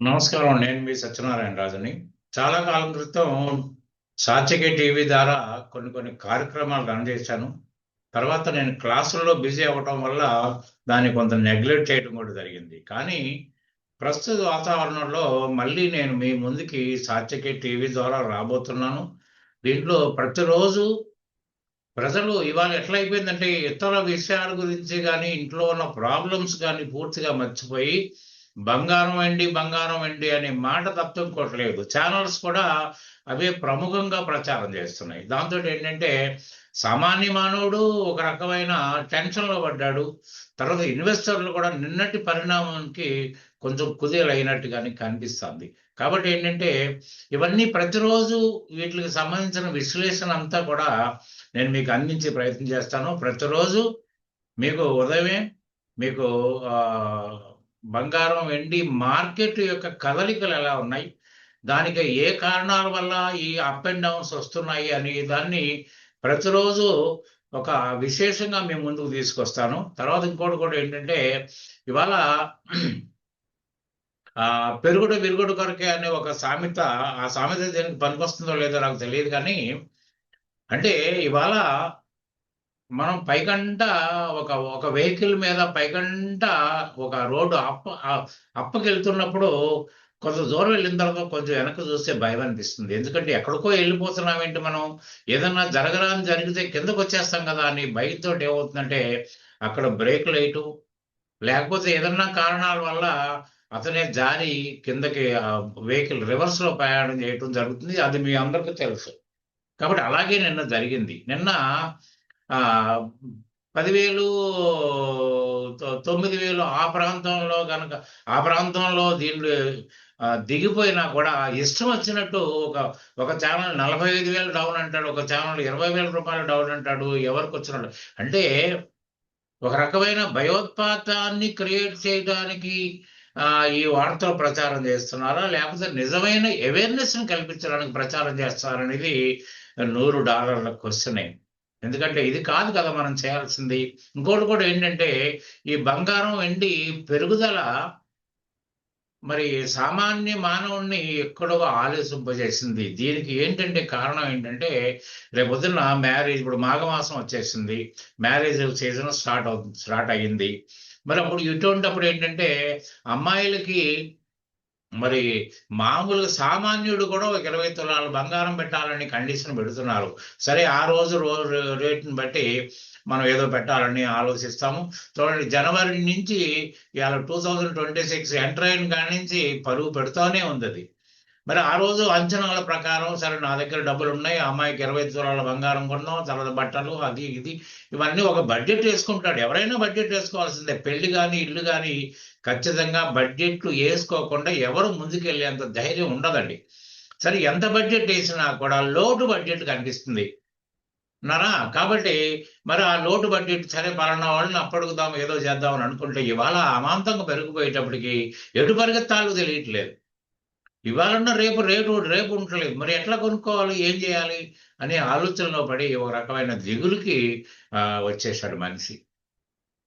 నమస్కారం నేను మీ సత్యనారాయణ రాజుని. చాలా కాలం క్రితం సాత్యకి టీవీ ద్వారా కొన్ని కొన్ని కార్యక్రమాలు రన్ చేశాను. తర్వాత నేను క్లాసుల్లో బిజీ అవ్వటం వల్ల దాన్ని కొంత నెగ్లెక్ట్ చేయడం కూడా జరిగింది. కానీ ప్రస్తుత వాతావరణంలో మళ్ళీ నేను మీ ముందుకి సాత్యకి టీవీ ద్వారా రాబోతున్నాను. దీంట్లో ప్రతిరోజు ప్రజలు ఇవాళ ఎట్లయిపోయిందంటే ఇతర విషయాల గురించి కానీ ఇంట్లో ఉన్న ప్రాబ్లమ్స్ కానీ పూర్తిగా మర్చిపోయి బంగారం వెండి బంగారం వెండి అనే మాట తప్ప ఇంకోట్లేదు ఛానల్స్ కూడా అవే ప్రముఖంగా ప్రచారం చేస్తున్నాయి. దాంతో ఏంటంటే సామాన్య మానవుడు ఒక రకమైన టెన్షన్లో పడ్డాడు. తర్వాత ఇన్వెస్టర్లు కూడా నిన్నటి పరిణామానికి కొంచెం కుదేలైనట్టుగానే కనిపిస్తుంది. కాబట్టి ఏంటంటే ఇవన్నీ ప్రతిరోజు వీటికి సంబంధించిన విశ్లేషణ అంతా కూడా నేను మీకు అందించే ప్రయత్నం చేస్తాను. ప్రతిరోజు మీకు ఉదయమే మీకు బంగారం వెండి మార్కెట్ యొక్క కదలికలు ఎలా ఉన్నాయి? దానికి ఏ కారణాల వల్ల ఈ అప్ అండ్ డౌన్స్ వస్తున్నాయి అనే దాన్ని ప్రతిరోజు ఒక విశేషంగా మేము ముందుకు తీసుకొస్తాను. తర్వాత ఇంకోటి కూడా ఏంటంటే ఇవాళ పెరుగుడు విరుగుడు కొరకే అనే ఒక సామెత ఆ సామెత దేనికి పనికొస్తుందో లేదో నాకు తెలియదు కానీ అంటే ఇవాళ మనం పైకంట ఒక ఒక వెహికల్ మీద పైకంట ఒక రోడ్డు అప్ప అప్పకి వెళ్తున్నప్పుడు కొంత దూరం వెళ్ళిన తర్వాత కొంచెం వెనక్కి చూస్తే భయం అనిపిస్తుంది. ఎందుకంటే ఎక్కడికో వెళ్ళిపోతున్నాం ఏంటి మనం? ఏదన్నా జరగరాని జరిగితే కిందకు వచ్చేస్తాం కదా అని భయంతో ఏమవుతుందంటే అక్కడ బ్రేక్ లైటు లేకపోతే ఏదన్నా కారణాల వల్ల అతనే జారి కిందకి వెహికల్ రివర్స్లో ప్రయాణం చేయటం జరుగుతుంది. అది మీ అందరికీ తెలుసు. కాబట్టి అలాగే నిన్న జరిగింది. నిన్న పదివేలు తొమ్మిది వేలు ఆ ప్రాంతంలో కనుక ఆ ప్రాంతంలో దీంట్లో దిగిపోయినా కూడా ఇష్టం వచ్చినట్టు ఒక ఒక ఛానల్ నలభై ఐదు వేలు డౌన్ అంటాడు ఒక ఛానల్ ఇరవై వేల రూపాయలు డౌన్ అంటాడు ఎవరికి వచ్చినాడు అంటే ఒక రకమైన భయోత్పాతాన్ని క్రియేట్ చేయడానికి ఈ వార్తలు ప్రచారం చేస్తున్నారా? లేకపోతే నిజమైన అవేర్నెస్ని కల్పించడానికి ప్రచారం చేస్తారనేది నూరు డాలర్ల క్వశ్చన్ ఎందుకంటే ఇది కాదు కదా మనం చేయాల్సింది. ఇంకోటి కూడా ఏంటంటే ఈ బంగారం వెండి పెరుగుదల మరి సామాన్య మానవుణ్ణి ఎక్కడో ఆలోచింపజేసింది దీనికి ఏంటంటే కారణం ఏంటంటే రేపొద్దున మ్యారేజ్ ఇప్పుడు మాఘమాసం వచ్చేసింది. మ్యారేజ్ సీజన్ స్టార్ట్ అవుతుంది స్టార్ట్ అయ్యింది. మరి అప్పుడు ఇటువంటిప్పుడు ఏంటంటే అమ్మాయిలకి మరి మామూలుగా సామాన్యుడు కూడా ఒక ఇరవై తులాల బంగారం పెట్టాలని కండిషన్ పెడుతున్నారు. సరే ఆ రోజు రోజు రేటుని బట్టి మనం ఏదో పెట్టాలని ఆలోచిస్తాము. చూడండి జనవరి నుంచి ఇవాళ two thousand twenty six enter అయిన కాడి నుంచి పరుగు పెడుతూనే ఉంది అది మరి ఆ రోజు అంచనాల ప్రకారం సరే నా దగ్గర డబ్బులు ఉన్నాయి అమ్మాయికి ఇరవై తులాల బంగారం కొన్నాం తర్వాత బట్టలు అది ఇది ఇవన్నీ ఒక బడ్జెట్ వేసుకుంటాడు. ఎవరైనా బడ్జెట్ వేసుకోవాల్సిందే. పెళ్ళి కానీ ఇల్లు కానీ ఖచ్చితంగా బడ్జెట్లు వేసుకోకుండా ఎవరు ముందుకెళ్ళేంత ధైర్యం ఉండదండి. సరే ఎంత బడ్జెట్ వేసినా కూడా లోటు బడ్జెట్ కనిపిస్తుంది. నరా? కాబట్టి మరి ఆ లోటు బడ్జెట్ సరే పలానా వాళ్ళని అప్పడుగుదాం ఏదో చేద్దామని అనుకుంటే ఇవాళ అమాంతంగా పెరిగిపోయేటప్పటికి ఎటు పరిగెత్తాలో తెలియట్లేదు. ఇవాళ రేపు రేటు రేపు ఉండలేదు మరి ఎట్లా కొనుక్కోవాలి? ఏం చేయాలి? అనే ఆలోచనలో పడి ఒక రకమైన దిగులుకి వచ్చేసాడు మనిషి.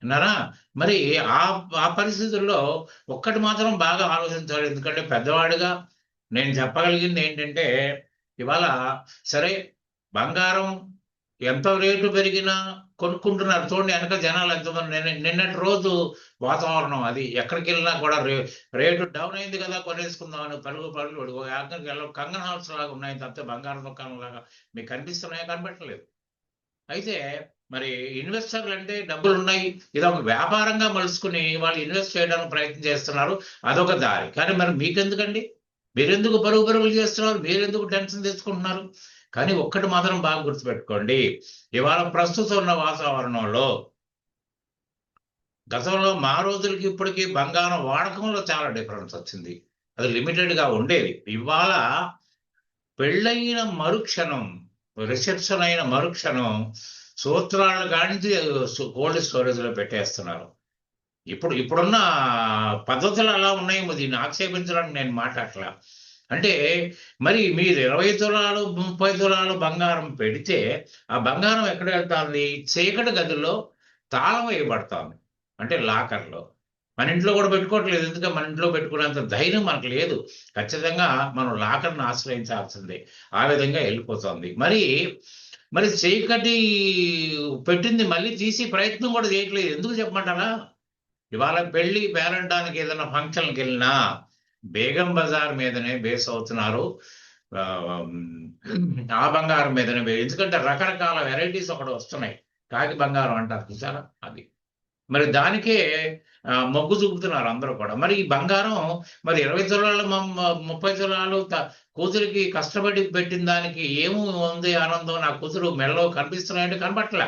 విన్నారా? మరి ఆ ఆ పరిస్థితుల్లో ఒక్కటి మాత్రం బాగా ఆలోచించాలి. ఎందుకంటే పెద్దవాడిగా నేను చెప్పగలిగింది ఏంటంటే ఇవాళ సరే బంగారం ఎంత రేటు పెరిగినా కొనుక్కుంటున్నారు. చూడండి వెనక జనాలు ఎంతమంది. నిన్నటి రోజు వాతావరణం అది. ఎక్కడికి వెళ్ళినా కూడా రే రేటు డౌన్ అయింది కదా కొనేసుకుందామని పరుగు పరుగు ఎక్కడికి వెళ్ళ కంగన్ హౌస్ లాగా ఉన్నాయి. తప్పితే బంగారం దుకాణం లాగా మీకు కనిపిస్తున్నాయా? కనిపెట్టలేదు. అయితే మరి ఇన్వెస్టర్లు అంటే డబ్బులు ఉన్నాయి. ఇది ఒక వ్యాపారంగా మలుసుకుని వాళ్ళు ఇన్వెస్ట్ చేయడానికి ప్రయత్నం చేస్తున్నారు. అదొక దారి. కానీ మరి మీకెందుకండి? మీరెందుకు పరుగు పరుగులు చేస్తున్నారు? మీరెందుకు టెన్షన్ తెచ్చుకుంటున్నారు? కానీ ఒక్కటి మాత్రం బాగా గుర్తుపెట్టుకోండి. ఇవాళ ప్రస్తుతం ఉన్న వాతావరణంలో గతంలో మా రోజులకి ఇప్పటికీ బంగారం వాడకంలో చాలా డిఫరెన్స్ వచ్చింది. అది లిమిటెడ్గా ఉండేది. ఇవాళ పెళ్ళైన మరుక్షణం రిసెప్షన్ అయిన మరుక్షణం సూత్రాలను కానించి కోల్డ్ స్టోరేజ్లో పెట్టేస్తున్నారు. ఇప్పుడు ఇప్పుడున్న పద్ధతులు అలా ఉన్నాయి. దీన్ని ఆక్షేపించడానికి నేను మాట్లాడలా అంటే మరి మీరు ఇరవై తులాలు ముప్పై తులాలు బంగారం పెడితే ఆ బంగారం ఎక్కడ వెళ్తుంది? చీకటి గదిలో తాళం వేయబడుతుంది. అంటే లాకర్లో. మన ఇంట్లో కూడా పెట్టుకోవట్లేదు. ఎందుకంటే మన ఇంట్లో పెట్టుకునేంత ధైర్యం మనకు లేదు. ఖచ్చితంగా మనం లాకర్ను ఆశ్రయించాల్సిందే. ఆ విధంగా వెళ్ళిపోతుంది. మరి మరి చీకటి పెట్టింది మళ్ళీ తీసి ప్రయత్నం కూడా చేయట్లేదు. ఎందుకు చెప్పమంటారా ఇవాళ పెళ్ళి పేరంటానికి ఏదైనా ఫంక్షన్కి వెళ్ళినా బేగం బజార్ మీదనే బేస్ అవుతున్నారు. ఆ, బంగారం మీదనే ఎందుకంటే రకరకాల వెరైటీస్ ఒకటి వస్తున్నాయి. కాకి బంగారం అంటారు చూసారా అది. మరి దానికే మొగ్గు చూపుతున్నారు అందరూ కూడా. మరి ఈ బంగారం మరి ఇరవై తులాలు ముప్పై తులాలు త- కూతురికి కష్టపడి పెట్టిన దానికి ఏమి ఉంది ఆనందం. నా కూతురు మెడలో కనిపిస్తున్నాయంటే కనపట్లే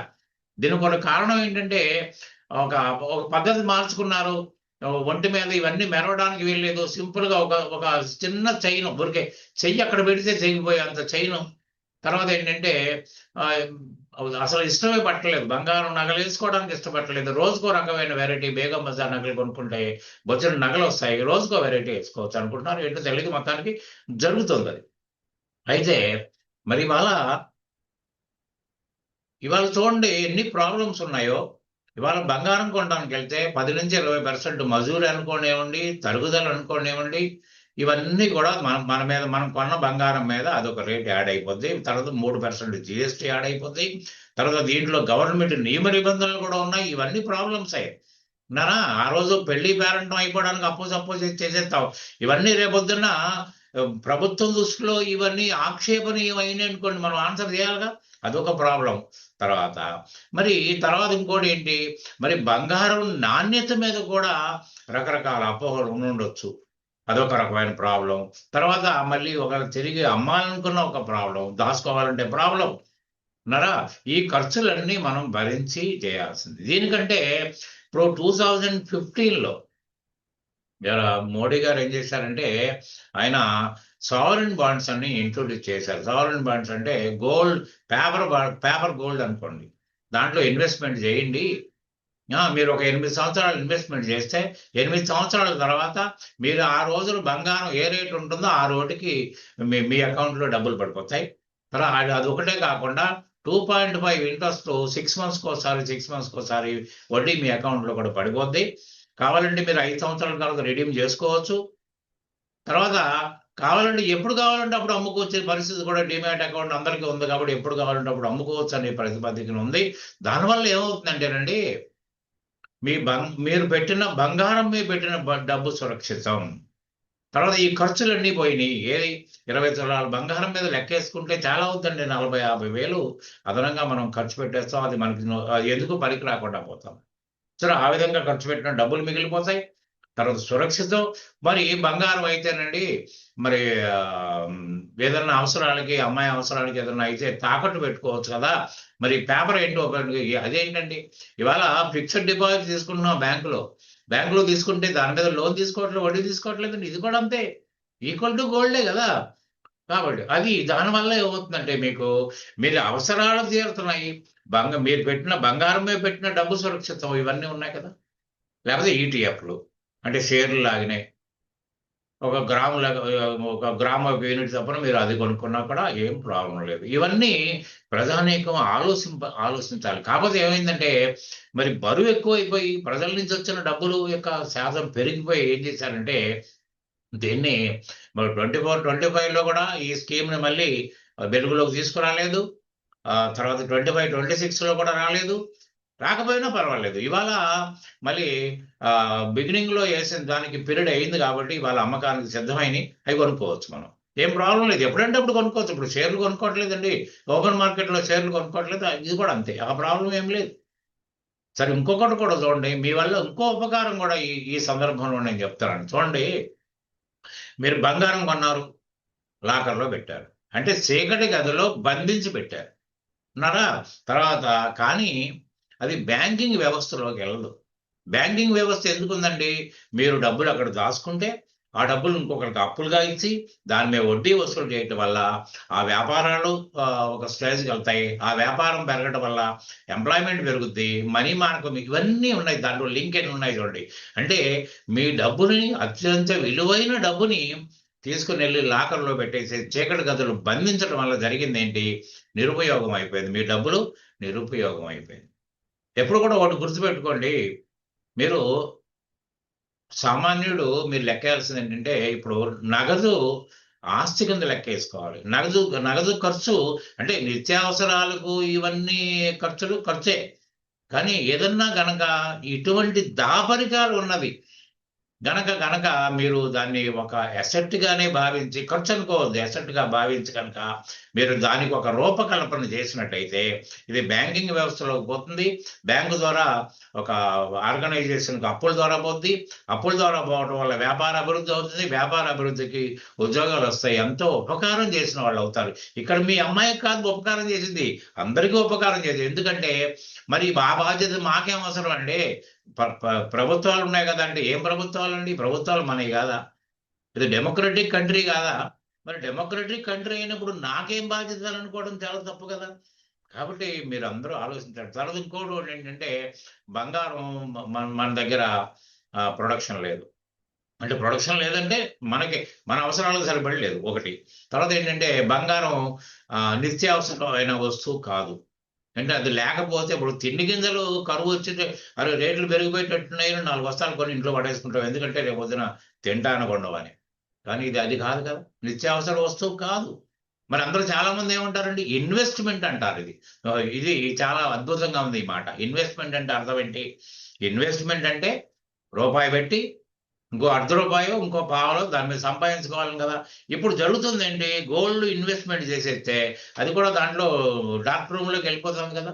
దీనికి ఒక కారణం ఏంటంటే ఒక ఒక పద్ధతి మార్చుకున్నారు. ఒంటి మీద ఇవన్నీ మెరవడానికి వీల్లేదు. సింపుల్గా ఒక ఒక చిన్న చైన్ ఊరికే చెయ్యి అక్కడ పెడితే చెయ్యిపోయే అంత చైన్. తర్వాత ఏంటంటే అసలు ఇష్టమే పట్టలేదు. బంగారం నగలు వేసుకోవడానికి ఇష్టపడలేదు రోజుకో రకమైన వెరైటీ బేగం బజార్ నగలు కొనుక్కుంటే బొచ్చిన నగలు వస్తాయి. రోజుకో వెరైటీ వేసుకోవచ్చు అనుకుంటున్నారు. ఏంటో తెలుగు మొత్తానికి జరుగుతుంది అది. అయితే మరి ఇవాళ ఇవాళ చూడండి ఎన్ని ప్రాబ్లమ్స్ ఉన్నాయో. ఇవాళ బంగారం కొనడానికి వెళ్తే పది నుంచి ఇరవై పర్సెంట్ మజూరి అనుకోనివ్వండి తరుగుదల అనుకోనివ్వండి ఇవన్నీ కూడా మన మన మీద మనం కొన్న బంగారం మీద అదొక రేట్ యాడ్ అయిపోద్ది. తర్వాత మూడు పర్సెంట్ జిఎస్టీ యాడ్ అయిపోద్ది. తర్వాత దీంట్లో గవర్నమెంట్ నియమ నిబంధనలు కూడా ఉన్నాయి. ఇవన్నీ ప్రాబ్లమ్స్. అయ్యాయి నానా ఆ రోజు పెళ్ళి పేరెంట్ అయిపోవడానికి అపోజ్ సప్పో చేసేస్తాం ఇవన్నీ రేపొద్దున్న ప్రభుత్వం దృష్టిలో ఇవన్నీ ఆక్షేపణీయమైనవి అనుకోండి. మనం ఆన్సర్ చేయాలిగా? అదొక ప్రాబ్లం. తర్వాత మరి తర్వాత ఇంకోటి ఏంటి? మరి బంగారం నాణ్యత మీద కూడా రకరకాల అపోహలు ఉండొచ్చు అదొక రకమైన ప్రాబ్లం తర్వాత మళ్ళీ ఒక తిరిగి అమ్మాలనుకున్న ఒక ప్రాబ్లం దాచుకోవాలంటే ప్రాబ్లం నరా ఈ ఖర్చులన్నీ మనం భరించి చేయాల్సింది. దీనికంటే ఇప్పుడు టూ థౌజండ్ ఫిఫ్టీన్లో మోడీ గారు ఏం చేశారంటే ఆయన సావరిన్ బాండ్స్ అన్ని ఇంట్రొడ్యూస్ చేశారు. సావరిన్ బాండ్స్ అంటే గోల్డ్ పేపర్ పేపర్ గోల్డ్ అనుకోండి. దాంట్లో ఇన్వెస్ట్మెంట్ చేయండి. మీరు ఒక ఎనిమిది సంవత్సరాలు ఇన్వెస్ట్మెంట్ చేస్తే ఎనిమిది సంవత్సరాల తర్వాత మీరు ఆ రోజులు బంగారం ఏ రేటు ఉంటుందో ఆ రోటికి మీ మీ అకౌంట్లో డబ్బులు పడిపోతాయి. తర్వాత అది అది ఒకటే కాకుండా two point five interest six మంత్స్కి ఒకసారి సిక్స్ మంత్స్కి ఒకసారి వడ్డీ మీ అకౌంట్లో కూడా పడిపోద్ది. కావాలంటే మీరు ఐదు సంవత్సరాల తర్వాత రిడీమ్ చేసుకోవచ్చు. తర్వాత కావాలంటే ఎప్పుడు కావాలంటే అప్పుడు అమ్ముకోవచ్చే. పరిస్థితి కూడా డిమాట్ అకౌంట్ అందరికీ ఉంది కాబట్టి ఎప్పుడు కావాలంటే అప్పుడు అమ్ముకోవచ్చు అనే ప్రతిపాదికన ఉంది. దానివల్ల ఏమవుతుందంటేనండి మీ బంగ్ మీరు పెట్టిన బంగారం మీద పెట్టిన డబ్బు సురక్షితం. తర్వాత ఈ ఖర్చులన్నీ పోయినాయి. ఏది ఇరవై తులాల బంగారం మీద లెక్కేసుకుంటే చాలా అవుతుందండి. నలభై యాభై వేలు అదనంగా మనం ఖర్చు పెట్టేస్తాం. అది మనకి అది ఎందుకు పనికి రాకుండా పోతాం? సరే ఆ విధంగా ఖర్చు పెట్టిన డబ్బులు మిగిలిపోతాయి. తర్వాత సురక్షితం. మరి బంగారం అయితేనండి మరి ఏదైనా అవసరాలకి అమ్మాయి అవసరాలకి ఏదైనా అయితే తాకట్టు పెట్టుకోవచ్చు కదా. మరి పేపర్ ఏంటో అదేంటండి ఇవాళ ఫిక్స్డ్ డిపాజిట్ తీసుకుంటున్నాం బ్యాంకులో. బ్యాంకులో తీసుకుంటే దాని మీద లోన్ తీసుకోవట్లేదు వడ్డీ తీసుకోవట్లేదండి ఇది కూడా అంతే. ఈక్వల్ టు గోల్డే కదా. కాబట్టి అది దానివల్ల ఏమవుతుందంటే మీకు మీరు అవసరాలు తీరుతున్నాయి. బంగ మీరు పెట్టిన బంగారం మీద పెట్టిన డబ్బు సురక్షితం. ఇవన్నీ ఉన్నాయి కదా. లేకపోతే ఈటీఎఫ్లు అంటే షేర్లు లాగినాయి ఒక గ్రాము లాగా- ఒక గ్రామ యూనిట్ తప్పన మీరు అది కొనుక్కున్నా కూడా ఏం ప్రాబ్లం లేదు. ఇవన్నీ ప్రధానికం ఆలోచింప ఆలోచించాలి. కాకపోతే ఏమైందంటే మరి బరువు ఎక్కువైపోయి ప్రజల నుంచి వచ్చిన డబ్బులు యొక్క శాతం పెరిగిపోయి ఏం చేశారంటే దీన్ని మరి ట్వంటీ ఫోర్ ట్వంటీ ఫైవ్లో కూడా ఈ స్కీమ్ని మళ్ళీ వెలుగులోకి తీసుకురాలేదు. తర్వాత ట్వంటీ ఫైవ్ ట్వంటీ సిక్స్లో కూడా రాలేదు. రాకపోయినా పర్వాలేదు. ఇవాళ మళ్ళీ బిగినింగ్లో బిగినింగ్లో వేసిన దానికి పీరియడ్ అయింది కాబట్టి ఇవాళ అమ్మకానికి సిద్ధమైనవి అవి కొనుక్కోవచ్చు మనం. ఏం ప్రాబ్లం లేదు. ఎప్పుడంటే అప్పుడు కొనుక్కోవచ్చు. ఇప్పుడు షేర్లు కొనుక్కోవట్లేదండి. ఓపెన్ మార్కెట్లో షేర్లు కొనుక్కోవట్లేదు. ఇది కూడా అంతే. ఆ ప్రాబ్లం ఏం లేదు. సరే ఇంకొకటి కూడా చూడండి. మీ వల్ల ఇంకో ఉపకారం కూడా ఈ ఈ సందర్భంలో నేను చెప్తాను. చూడండి. మీరు బంగారం కొన్నారు. లాకర్లో పెట్టారు. అంటే చీకటి గదిలో బంధించి పెట్టారు. అన్నారా తర్వాత కానీ అది బ్యాంకింగ్ వ్యవస్థలోకి వెళ్ళదు. బ్యాంకింగ్ వ్యవస్థ ఎందుకుందండి? మీరు డబ్బులు అక్కడ దాచుకుంటే ఆ డబ్బులు ఇంకొకరికి అప్పులుగా ఇచ్చి దాని మీద వడ్డీ వసూలు చేయటం వల్ల ఆ వ్యాపారాలు ఒక స్టేజ్కి వెళ్తాయి. ఆ వ్యాపారం పెరగడం వల్ల ఎంప్లాయ్మెంట్ పెరుగుద్ది మనీ మానకం ఇవన్నీ ఉన్నాయి. దాంట్లో లింక్ ఎన్ని ఉన్నాయి చూడండి. అంటే మీ డబ్బుని అత్యంత విలువైన డబ్బుని తీసుకుని వెళ్ళి లాకర్లో పెట్టేసి చీకటి గదులు బంధించడం వల్ల జరిగింది ఏంటి? నిరుపయోగం అయిపోయింది. మీ డబ్బులు నిరుపయోగం అయిపోయింది. ఎప్పుడు కూడా ఒకటి గుర్తుపెట్టుకోండి. మీరు సామాన్యుడు మీరు లెక్కేయాల్సింది ఏంటంటే ఇప్పుడు నగదు ఆస్తి కింద లెక్కేసుకోవాలి. నగదు నగదు ఖర్చు అంటే నిత్యావసరాలకు ఇవన్నీ ఖర్చులు ఖర్చే. కానీ ఏదన్నా గనక ఇటువంటి దాపరికాలు ఉన్నవి గనక గనక మీరు దాన్ని ఒక asset గానే భావించి ఖర్చు అనుకోవద్దు asset గా భావించి కనుక మీరు దానికి ఒక రూపకల్పన చేసినట్టయితే ఇది బ్యాంకింగ్ వ్యవస్థలోకి పోతుంది. బ్యాంకు ద్వారా ఒక ఆర్గనైజేషన్కి అప్పుల ద్వారా పోతుంది అప్పుల ద్వారా పోవడం వల్ల వ్యాపార అభివృద్ధి అవుతుంది. వ్యాపార అభివృద్ధికి ఉద్యోగాలు వస్తాయి. ఎంతో ఉపకారం చేసిన వాళ్ళు అవుతారు. ఇక్కడ మీ అమ్మాయికి కాదు ఉపకారం చేసింది. అందరికీ ఉపకారం చేసింది. ఎందుకంటే మరి ఆ బాధ్యత మాకేం అవసరం అండి? ప్రభుత్వాలు ఉన్నాయి కదా అంటే ఏం ప్రభుత్వాలు అండి? ప్రభుత్వాలు మనవి కాదా? ఇది డెమోక్రటిక్ కంట్రీ కాదా? మరి డెమోక్రటిక్ కంట్రీ అయినప్పుడు నాకేం బాధ్యతలు అనుకోవడం చాలా తప్పు కదా. కాబట్టి మీరు అందరూ ఆలోచించారు తర్వాత ఇంకోటి ఏంటంటే బంగారం మన మన దగ్గర ప్రొడక్షన్ లేదు. అంటే ప్రొడక్షన్ లేదంటే మనకి మన అవసరాలకు సరిపడలేదు ఒకటి. తర్వాత ఏంటంటే బంగారం నిత్యావసరమైన వస్తువు కాదు. అంటే అది లేకపోతే ఇప్పుడు తిండి గింజలు కరువు వచ్చితే అరే రేట్లు పెరిగిపోయేటట్టున్నాయి నాలుగు వస్తాలు కొన్ని ఇంట్లో పడేసుకుంటాం. ఎందుకంటే రేపు పొద్దున తింటాను కొండవని కానీ ఇది అది కాదు కదా. నిత్యావసర వస్తువు కాదు. మరి అందరూ చాలా మంది ఏమంటారండి? ఇన్వెస్ట్మెంట్ అంటారు ఇది. ఇది చాలా అద్భుతంగా ఉంది ఈ మాట. ఇన్వెస్ట్మెంట్ అంటే అర్థం ఏంటి? ఇన్వెస్ట్మెంట్ అంటే రూపాయి పెట్టి ఇంకో అర్ధ రూపాయో ఇంకో పావలో దాని మీద సంపాదించుకోవాలి కదా. ఇప్పుడు జరుగుతుంది ఏంటి గోల్డ్ ఇన్వెస్ట్మెంట్ చేసేస్తే అది కూడా దాంట్లో డార్క్ రూమ్లోకి వెళ్ళిపోతుంది కదా.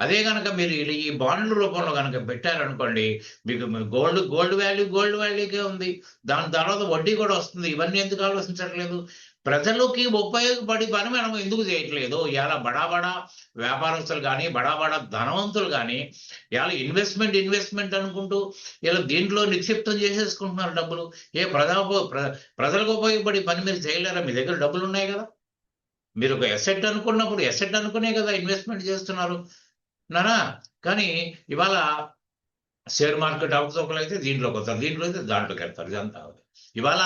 అదే కనుక మీరు ఈ బాండ్ల రూపంలో కనుక పెట్టారనుకోండి మీకు గోల్డ్ గోల్డ్ వాల్యూ గోల్డ్ వాల్యూకే ఉంది. దాని తర్వాత వడ్డీ కూడా వస్తుంది. ఇవన్నీ ఎందుకు ఆలోచించట్లేదు? ప్రజలకి ఉపయోగపడి పని మనం ఎందుకు చేయట్లేదు? ఇవాళ బడాబడా వ్యాపారస్తులు కానీ బడాబడా ధనవంతులు కానీ ఇవాళ ఇన్వెస్ట్మెంట్ ఇన్వెస్ట్మెంట్ అనుకుంటూ ఇలా దీంట్లో నిక్షిప్తం చేసేసుకుంటున్నారు డబ్బులు. ఏ ప్రజా ప్ర- ప్రజలకు ఉపయోగపడి పని మీరు చేయలేరా? మీ దగ్గర డబ్బులు ఉన్నాయి కదా. మీరు ఒక ఎసెట్ అనుకున్నప్పుడు ఎసెట్ అనుకునే కదా ఇన్వెస్ట్మెంట్ చేస్తున్నారు. నానా కానీ ఇవాళ షేర్ మార్కెట్ అవకతవకలు అయితే దీంట్లోకి వస్తారు దీంట్లో అయితే దాంట్లోకి వెళ్తారు. ఇదంతా. ఇవాళ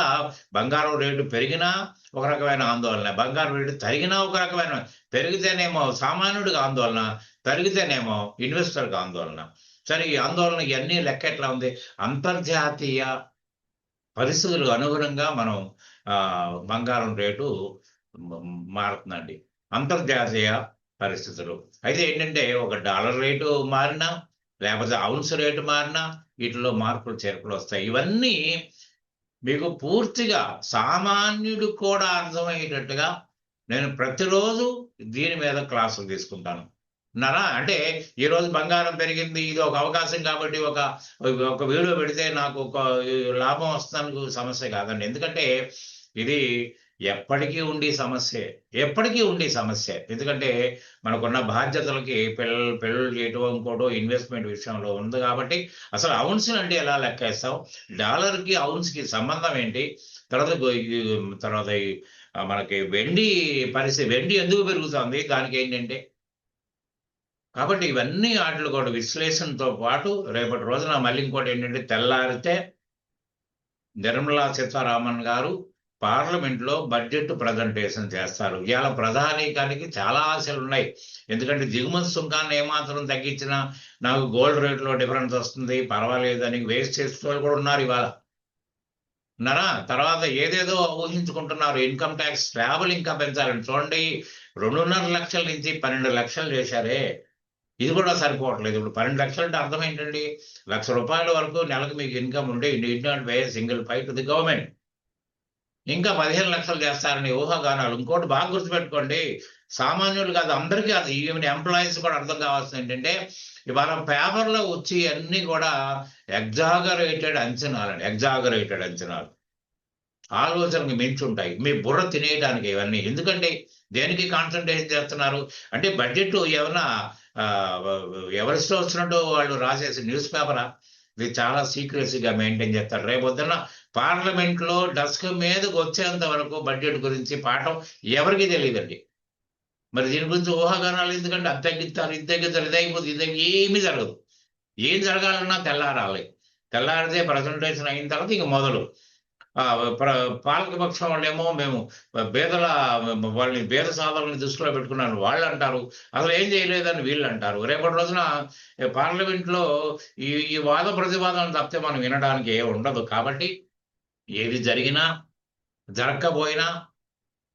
బంగారం రేటు పెరిగినా ఒక రకమైన ఆందోళన బంగారం రేటు తరిగినా ఒక రకమైన పెరిగితేనేమో సామాన్యుడికి ఆందోళన తరిగితేనేమో ఇన్వెస్టర్కి ఆందోళన. సరే ఈ ఆందోళన ఇవన్నీ లెక్క ఎట్లా ఉంది? అంతర్జాతీయ పరిస్థితులకు అనుగుణంగా మనం ఆ, బంగారం రేటు మారుతుందండి. అంతర్జాతీయ పరిస్థితులు. అయితే ఏంటంటే ఒక డాలర్ రేటు మారినా లేకపోతే అవున్స్ రేటు మారినా వీటిలో మార్పులు చేర్పులు వస్తాయి. ఇవన్నీ మీకు పూర్తిగా సామాన్యుడు కూడా అర్థమయ్యేటట్టుగా నేను ప్రతిరోజు దీని మీద క్లాసులు తీసుకుంటాను. నరా అంటే ఈరోజు బంగారం పెరిగింది ఇది ఒక అవకాశం కాబట్టి ఒక ఒక వీడియో పెడితే నాకు ఒక లాభం వస్తానికి సమస్య కాదండి. ఎందుకంటే ఇది ఎప్పటికీ ఉండి సమస్యే ఎప్పటికీ ఉండి సమస్య. ఎందుకంటే మనకున్న బాధ్యతలకి పిల్లలు పిల్లలు చేయటం ఇంకోటో ఇన్వెస్ట్మెంట్ విషయంలో ఉంది కాబట్టి అసలు అవున్స్ అంటే ఎలా లెక్కేస్తాం డాలర్కి అవున్స్కి సంబంధం ఏంటి? తర్వాత తర్వాత మనకి వెండి పరిస్థితి వెండి ఎందుకు పెరుగుతుంది? దానికి ఏంటంటే కాబట్టి ఇవన్నీ ఆటలు కూడా విశ్లేషణతో పాటు రేపటి రోజున మళ్ళీ ఇంకోటి ఏంటంటే తెల్లారితే నిర్మలా సీతారామన్ గారు పార్లమెంట్లో బడ్జెట్ ప్రజెంటేషన్ చేస్తారు. ఇవాళ ప్రధానికానికి చాలా ఆశలు ఉన్నాయి. ఎందుకంటే దిగుమతి సుంకాన్ని ఏమాత్రం తగ్గించినా నాకు గోల్డ్ రేట్లో డిఫరెన్స్ వస్తుంది. పర్వాలేదు అని వేస్ట్ చేసే వాళ్ళు కూడా ఉన్నారు ఇవాళ. ఉన్నారా? తర్వాత ఏదేదో ఊహించుకుంటున్నారు. ఇన్కమ్ ట్యాక్స్ ట్రావెల్ ఇంకా పెంచాలని. చూడండి రెండున్నర లక్షల నుంచి పన్నెండు లక్షలు చేశారే. ఇది కూడా సరిపోవట్లేదు. ఇప్పుడు పన్నెండు లక్షలు అంటే అర్థం ఏంటండి? లక్ష రూపాయల వరకు నెలకు మీకు ఇన్కమ్ ఉంటే it not way single fight the government. ఇంకా పదిహేను లక్షలు చేస్తారని ఊహాగానాలు ఇంకోటి బాగా గుర్తుపెట్టుకోండి. సామాన్యులు కాదు అందరికీ అది ఈవెన్ ఎంప్లాయీస్ కూడా అర్థం కావాల్సింది ఏంటంటే ఇవాళ పేపర్లో వచ్చి అన్ని కూడా ఎగ్జాగరేటెడ్ అంచనాలండి ఎగ్జాగరేటెడ్ అంచనాలు. ఆలోచనకు మించి ఉంటాయి మీ బుర్ర తినేయడానికి ఇవన్నీ. ఎందుకంటే దేనికి కాన్సన్ట్రేషన్ చేస్తున్నారు? అంటే బడ్జెట్ ఏమైనా ఆ, వచ్చినట్టు వాళ్ళు రాసేసి న్యూస్ పేపరా? ఇది చాలా సీక్రెసీగా మెయింటైన్ చేస్తారు. రేపొద్దున పార్లమెంట్లో డస్క్ మీదకి వచ్చేంత వరకు బడ్జెట్ గురించి పాఠం ఎవరికి తెలియదండి. మరి దీని గురించి ఊహాగానాలు ఎందుకంటే అది తగ్గిస్తారు ఇది తగ్గిస్తారు ఇది అయిపోతుంది ఇది తగ్గి- ఏమీ జరగదు. ఏం జరగాలన్నా తెల్లారాలి. తెల్లారితే ప్రజెంటేషన్ అయిన తర్వాత ఇక మొదలు. పాలక పక్షం వాళ్ళేమో మేము పేదల వాళ్ళని పేద సాధనని దృష్టిలో పెట్టుకున్నాను. వాళ్ళు అంటారు అసలు ఏం చేయలేదని వీళ్ళు అంటారు రేపటి రోజున పార్లమెంట్లో ఈ ఈ వాద ప్రతివాదం తప్పితే మనం వినడానికి ఏ ఉండదు. కాబట్టి ఏది జరిగినా జరగకపోయినా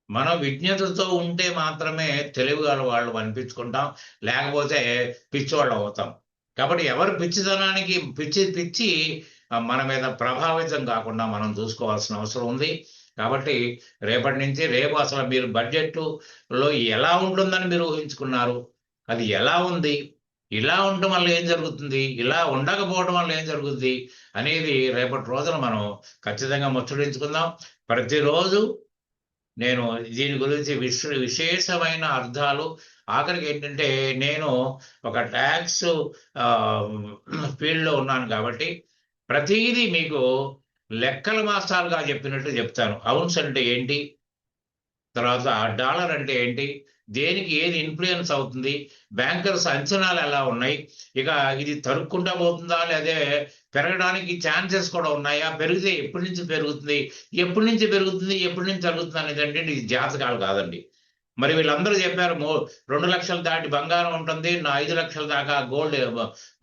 మనం విజ్ఞతతో ఉంటే మాత్రమే తెలివి గల వాళ్ళు అనిపించుకుంటాం. లేకపోతే పిచ్చివాళ్ళు అవుతాం. కాబట్టి ఎవరు పిచ్చితనానికి పిచ్చి పిచ్చి మన మీద ప్రభావితం కాకుండా మనం చూసుకోవాల్సిన అవసరం ఉంది. కాబట్టి రేపటి నుంచి రేపు అసలు మీరు బడ్జెట్లో ఎలా ఉంటుందని మీరు ఊహించుకున్నారు? అది ఎలా ఉంది? ఇలా ఉండటం వల్ల ఏం జరుగుతుంది? ఇలా ఉండకపోవడం వల్ల ఏం జరుగుతుంది? అనేది రేపటి రోజున మనం ఖచ్చితంగా ముచ్చటించుకుందాం. ప్రతిరోజు నేను దీని గురించి విశ్ విశేషమైన అర్థాలు. ఆఖరికి ఏంటంటే నేను ఒక ట్యాక్స్ ఫీల్డ్లో ఉన్నాను కాబట్టి ప్రతిదీ మీకు లెక్కల మాసాలుగా చెప్పినట్టు చెప్తాను. అవున్స్ అంటే ఏంటి? తర్వాత డాలర్ అంటే ఏంటి? దేనికి ఏది ఇన్ఫ్లుయెన్స్ అవుతుంది? బ్యాంకర్స్ అంచనాలు ఎలా ఉన్నాయి? ఇక ఇది తరుక్కుంటా పోతుందా? లేదా పెరగడానికి ఛాన్సెస్ కూడా ఉన్నాయా? పెరిగితే ఎప్పటి నుంచి పెరుగుతుంది? ఎప్పటి నుంచి పెరుగుతుంది? ఎప్పటి నుంచి తరుగుతుంది అనేది అంటే ఇది జాతకాలు కాదండి. మరి వీళ్ళందరూ చెప్పారు మో రెండు లక్షలు దాటి బంగారం ఉంటుంది నా ఐదు లక్షల దాకా గోల్డ్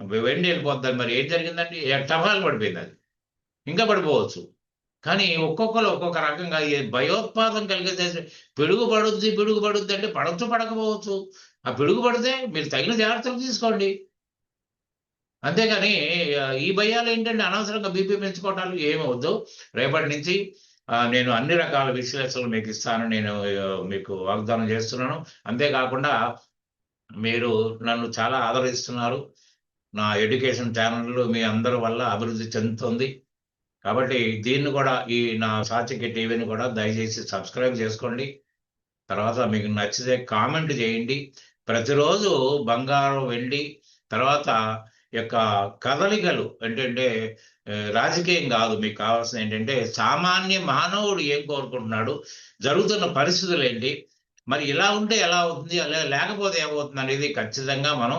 వెండి వెళ్ళిపోతుంది మరి ఏం జరిగిందండి? టపాలు పడిపోయింది అది. ఇంకా పడిపోవచ్చు. కానీ ఒక్కొక్కరు ఒక్కొక్క రకంగా భయోత్పాదం కలిగితే పిడుగు పడుద్ది పిడుగు పడుద్ది అంటే పడవచ్చు పడకపోవచ్చు. ఆ పిడుగు పడితే మీరు తగిన జాగ్రత్తలు తీసుకోండి. అంతేగాని ఈ భయాలు ఏంటంటే అనవసరంగా బీపీ పెంచుకోవటాలు ఏమవద్దు రేపటి నుంచి నేను అన్ని రకాల విశ్లేషణలు మీకు ఇస్తాను. నేను మీకు వాగ్దానం చేస్తున్నాను. అంతేకాకుండా మీరు నన్ను చాలా ఆదరిస్తున్నారు. నా ఎడ్యుకేషన్ ఛానల్ మీ అందరి వల్ల అభివృద్ధి చెందుతుంది. కాబట్టి దీన్ని కూడా ఈ నా సాచికి టీవీని కూడా దయచేసి సబ్స్క్రైబ్ చేసుకోండి. తర్వాత మీకు నచ్చితే కామెంట్ చేయండి. ప్రతిరోజు బంగారం వెండి తర్వాత యొక్క కదలికలు ఏంటంటే రాజకీయం కాదు. మీకు కావాల్సిన ఏంటంటే సామాన్య మానవుడు ఏం కోరుకుంటున్నాడు? జరుగుతున్న పరిస్థితులు ఏంటి? మరి ఇలా ఉంటే ఎలా అవుతుంది? అలా లేకపోతే ఏమవుతుంది అనేది ఖచ్చితంగా మనం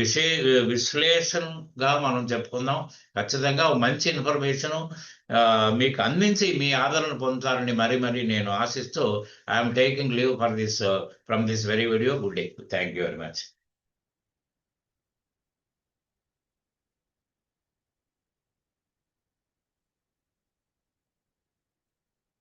విశే విశ్లేషణగా మనం చెప్పుకుందాం. ఖచ్చితంగా మంచి ఇన్ఫర్మేషన్ మీకు అందించి మీ ఆదరణ పొందుతారని మరీ మరీ నేను ఆశిస్తూ I'm taking leave for this from this very video. Good day. Thank you very much.